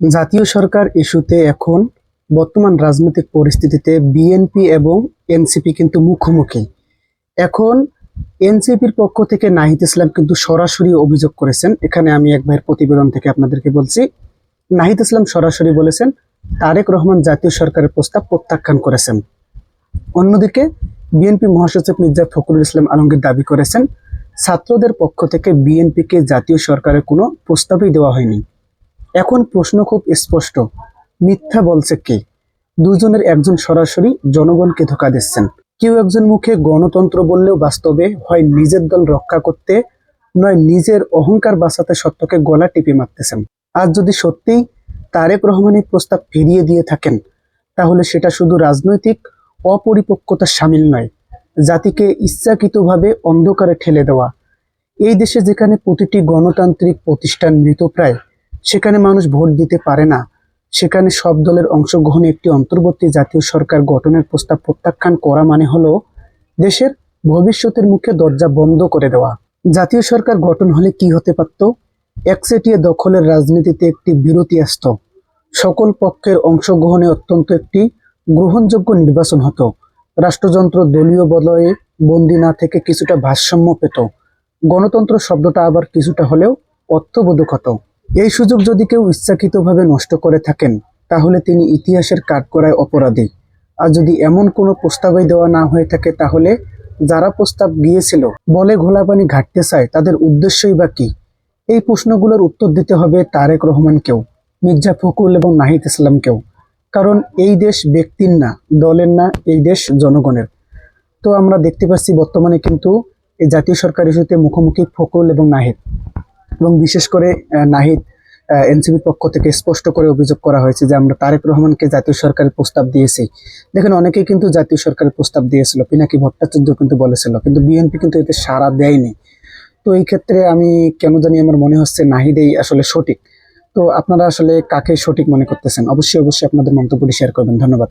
জাতীয় সরকার ইস্যুতে এখন বর্তমান রাজনৈতিক পরিস্থিতিতে বিএনপি এবং এনসিপি কিন্তু মুখোমুখি। এখন এনসিপির পক্ষ থেকে নাহিদ ইসলাম কিন্তু সরাসরি অভিযোগ করেছেন। এখানে আমি এক ভাইয়ের প্রতিবেদন থেকে আপনাদেরকে বলছি। নাহিদ ইসলাম সরাসরি বলেছেন, তারেক রহমান জাতীয় সরকারের প্রস্তাব প্রত্যাখ্যান করেছেন। অন্যদিকে বিএনপি মহাসচিব মির্জা ফখরুল ইসলাম আলমগীর দাবি করেছেন, ছাত্রদের পক্ষ থেকে বিএনপিকে জাতীয় সরকারের কোনো প্রস্তাবই দেওয়া হয়নি। এখন প্রশ্ন খুব স্পষ্ট। মিথ্যা বলছে কে? দুজনের একজন সরাসরি জনগণকে ধোকা দিচ্ছেন। কেউ একজন মুখে গণতন্ত্র বললেও বাস্তবে হয় নিজের দল রক্ষা করতে, নয় নিজের অহংকার বাঁচাতে সত্যকে গলা টিপে মারতেছেন। আর যদি সত্যিই তারেক রহমানের প্রস্তাব ফিরিয়ে দিয়ে থাকেন, তাহলে সেটা শুধু রাজনৈতিক অপরিপক্কতার সামিল নয়, জাতিকে ইচ্ছাকৃতভাবে অন্ধকারে ঠেলে দেওয়া। এই দেশে যেখানে প্রতিটি গণতান্ত্রিক প্রতিষ্ঠান মৃতপ্রায় সেখানে মানুষ ভোট দিতে পারে না। সেখানে সব দলের অংশগ্রহণে একটি অন্তর্বর্তী জাতীয় সরকার গঠনের প্রস্তাব প্রত্যাখ্যান করা মানে হলো দেশের ভবিষ্যতের মুখে দরজা বন্ধ করে দেওয়া। জাতীয় সরকার গঠন হলে কি হতে পারত? একচেটিয়া দখলের রাজনীতিতে একটি বিরতি আসত। সকল পক্ষের অংশগ্রহণে অত্যন্ত একটি গ্রহণযোগ্য নির্বাচন হতো। রাষ্ট্রযন্ত্র দলীয় বলয়ে বন্দি না থেকে কিছুটা ভারসাম্য পেত। গণতন্ত্র শব্দটা আবার কিছুটা হলেও অর্থবোধক হতো। এই সুযোগ যদি কেউ ইচ্ছাকৃতভাবে নষ্ট করে থাকেন, তাহলে তিনি ইতিহাসের কাঠগড়ায় অপরাধী। আর যদি এমন কোনো প্রস্তাবই দেওয়া না হয়ে থাকে, তাহলে যারা প্রস্তাব গিয়েছিল বলে ঘোলা পানি ঘাটতে চায়, তাদের উদ্দেশ্যই বা কি? এই প্রশ্নগুলোর উত্তর দিতে হবে তারেক রহমানকেও মির্জা ফখরুল এবং নাহিদ ইসলামকেও কারণ এই দেশ ব্যক্তির না, দলের না, এই দেশ জনগণের। তো আমরা দেখতে পাচ্ছি বর্তমানে কিন্তু এই জাতীয় সরকার ইস্যুতে মুখোমুখি ফখরুল এবং নাহিদ। এবং বিশেষ করে নাহিদ এনসিপির পক্ষ থেকে স্পষ্ট করে অভিযোগ করা হয়েছে যে আমরা তারেক রহমানকে জাতীয় সরকারের প্রস্তাব দিয়েছি। দেখেন, অনেকেই কিন্তু জাতীয় সরকারের প্রস্তাব দিয়েছিল, পিনাকি ভট্টাচার্য কিন্তু বলেছিল, কিন্তু বিএনপি কিন্তু এতে সাড়া দেয়নি। তো এই ক্ষেত্রে আমি কেন জানি আমার মনে হচ্ছে নাহিদেই আসলে সঠিক। তো আপনারা আসলে কাকে সঠিক মনে করতেছেন? অবশ্যই অবশ্যই আপনাদের মন্তব্যটি শেয়ার করবেন। ধন্যবাদ।